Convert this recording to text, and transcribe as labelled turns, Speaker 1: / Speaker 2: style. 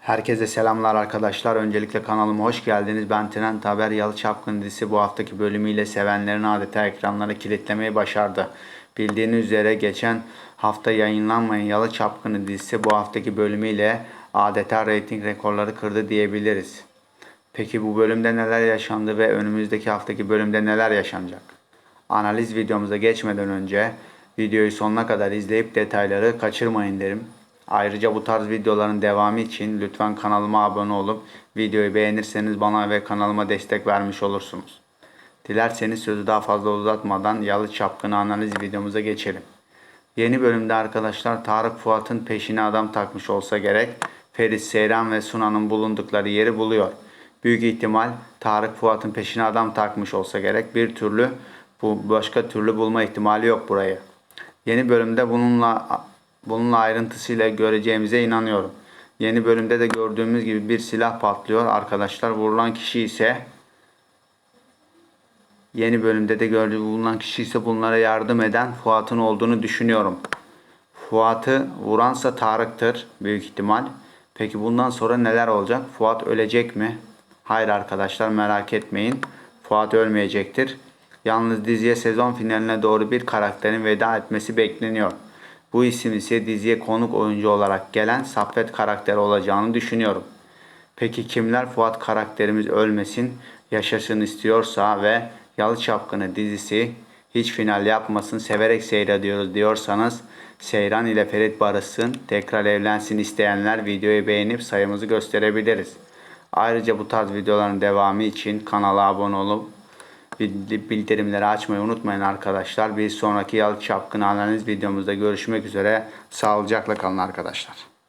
Speaker 1: Herkese selamlar arkadaşlar. Öncelikle kanalıma hoş geldiniz. Ben Trent Haber Yalı Çapkın dizisi bu haftaki bölümüyle sevenlerin adeta ekranları kilitlemeyi başardı. Bildiğiniz üzere geçen hafta yayınlanmayan Yalı Çapkını dizisi bu haftaki bölümüyle adeta reyting rekorları kırdı diyebiliriz. Peki bu bölümde neler yaşandı ve önümüzdeki haftaki bölümde neler yaşanacak? Analiz videomuza geçmeden önce videoyu sonuna kadar izleyip detayları kaçırmayın derim. Ayrıca bu tarz videoların devamı için lütfen kanalıma abone olup videoyu beğenirseniz bana ve kanalıma destek vermiş olursunuz. Dilerseniz sözü daha fazla uzatmadan Yalı Çapkını analiz videomuza geçelim. Yeni bölümde arkadaşlar Tarık Fuat'ın peşine adam takmış olsa gerek Ferit Seyran ve Sunan'ın bulundukları yeri buluyor. Büyük ihtimal Tarık Fuat'ın peşine adam takmış olsa gerek bir türlü bu başka türlü bulma ihtimali yok burayı. Yeni bölümde bununla bununla ayrıntısıyla göreceğimize inanıyorum. Yeni bölümde de gördüğümüz gibi bir silah patlıyor. Arkadaşlar vurulan kişi ise yeni bölümde de gördüğü bulunan kişi ise bunlara yardım eden Fuat'ın olduğunu düşünüyorum. Fuat'ı vuransa Tarık'tır büyük ihtimal. Peki bundan sonra neler olacak? Fuat ölecek mi? Hayır arkadaşlar merak etmeyin. Fuat ölmeyecektir. Yalnız diziye sezon finaline doğru bir karakterin veda etmesi bekleniyor. Bu isim ise diziye konuk oyuncu olarak gelen Saffet karakteri olacağını düşünüyorum. Peki kimler Fuat karakterimiz ölmesin, yaşasın istiyorsa ve Yalı Çapkını dizisi hiç final yapmasın, severek seyrediyoruz diyorsanız Seyran ile Ferit barışsın, tekrar evlensin isteyenler videoyu beğenip sayımızı gösterebiliriz. Ayrıca bu tarz videoların devamı için kanala abone olup bildirimleri açmayı unutmayın arkadaşlar. Bir sonraki Yalı Çapkını analiz videomuzda görüşmek üzere. Sağlıcakla kalın arkadaşlar.